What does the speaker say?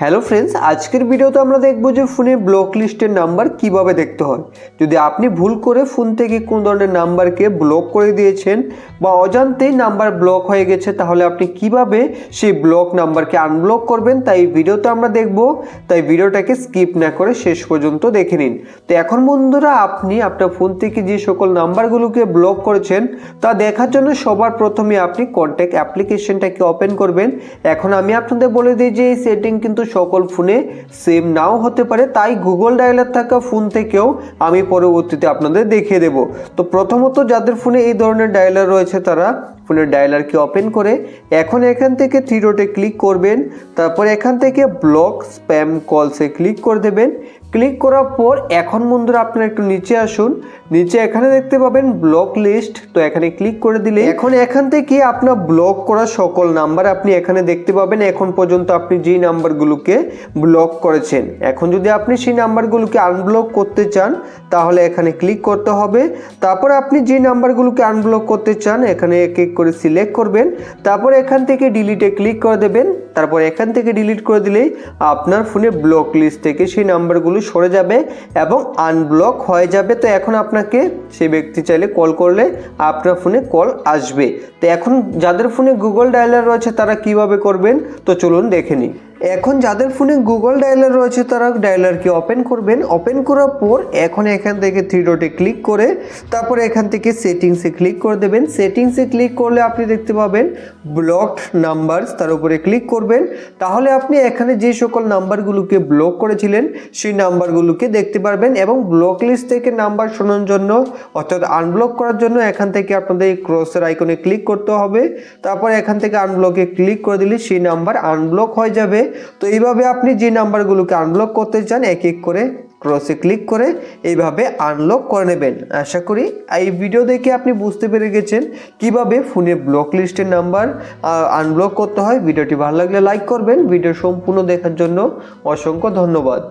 Hello friends আজকের ভিডিওতে আমরা দেখব যে ফোনের ব্লক লিস্টের নাম্বার কীভাবে দেখতে হয়। যদি আপনি ভুল করে ফোন থেকে কোন ধরনের নাম্বারকে ব্লক করে দিয়েছেন বা অজান্তেই নাম্বার ব্লক হয়ে গেছে, তাহলে আপনি কীভাবে সেই ব্লক নাম্বারকে আনব্লক করবেন তাই এই ভিডিওতে আমরা দেখব। তাই ভিডিওটাকে স্কিপ না করে শেষ পর্যন্ত দেখে নিন। তো এখন বন্ধুরা, আপনি আপনার ফোন থেকে যে সকল নাম্বারগুলোকে ব্লক করেছেন, তা দেখার জন্য সবার প্রথমে আপনি কন্ট্যাক্ট অ্যাপ্লিকেশনটাকে ওপেন করবেন। এখন আমি আপনাদের বলে দিই যে এই সেটিং কিন্তু সকল ফোনে সেম নাও হতে পারে। তাই গুগল ডায়ালার থাকা ফোন থেকেও আমি পরবর্তীতে আপনাদের দেখিয়ে দেব। তো প্রথমত যাদের ফোনে এই ধরনের ডায়ালার রয়েছে তারা ফোনের ডায়ালারকে ওপেন করে এখন এখান থেকে থ্রি ডটে ক্লিক করবেন, তারপর এখান থেকে ব্লক স্প্যাম কলসে ক্লিক করে দেবেন। ক্লিক করার পর এখন বন্ধুরা আপনারা একটু নিচে আসুন, নিচে এখানে দেখতে পাবেন ব্লক লিস্ট তো এখানে ক্লিক করে দিলে এখন এখান থেকে আপনার ব্লক করা সকল নাম্বার আপনি এখানে দেখতে পাবেন, এখন পর্যন্ত আপনি যেই নাম্বারগুলোকে ব্লক করেছেন। এখন যদি আপনি সেই নাম্বারগুলোকে আনব্লক করতে চান, তাহলে এখানে ক্লিক করতে হবে। তারপর আপনি যে নাম্বারগুলোকে আনব্লক করতে চান, এখানে এক করে সিলেক্ট করবেন, তারপর এখান থেকে ডিলিটে ক্লিক করে দেবেন, তারপর এখান থেকে ডিলিট করে দিলেই আপনার ফোনে ব্লক লিস্ট থেকে সেই নাম্বারগুলো সরে যাবে এবং আনব্লক হয়ে যাবে। তো এখন আপনাকে সেই ব্যক্তি চাইলে কল করলে আপনার ফোনে কল আসবে। তো এখন যাদের ফোনে গুগল ডায়ালার রয়েছে তারা কীভাবে করবেন? তো চলুন দেখে নিই। এখন যাদের ফোনে গুগল ডায়ালার রয়েছে, তারা ডায়ালারকে ওপেন করবেন। ওপেন করার পর এখন এখান থেকে থ্রি ডটে ক্লিক করে, তারপর এখান থেকে সেটিংসে ক্লিক করে দেবেন। সেটিংসে ক্লিক করলে আপনি দেখতে পাবেন ব্লকড নাম্বারস তার উপরে ক্লিক করবেন। তাহলে আপনি এখানে যে সকল নাম্বারগুলোকে ব্লক করেছিলেন, সেই নাম্বারগুলোকে দেখতে পারবেন এবং ব্লক লিস্ট থেকে নাম্বার শোনার জন্য, অর্থাৎ আনব্লক করার জন্য এখান থেকে আপনাদের এই ক্রসের আইকনে ক্লিক করতে হবে। তারপর এখান থেকে আনব্লকে ক্লিক করে দিলে সেই নাম্বার আনব্লক হয়ে যাবে। তো এইভাবে আপনি যে নাম্বারগুলোকে আনলক করতে চান, এক এক করে ক্রসে ক্লিক করে এইভাবে আনলক করে নেবেন। আশা করি এই ভিডিও দেখে আপনি বুঝতে পেরে গেছেন কীভাবে ফোনে ব্লক লিস্টের নাম্বার আনব্লক করতে হয়। ভিডিওটি ভালো লাগলে লাইক করবেন। ভিডিও সম্পূর্ণ দেখার জন্য অসংখ্য ধন্যবাদ।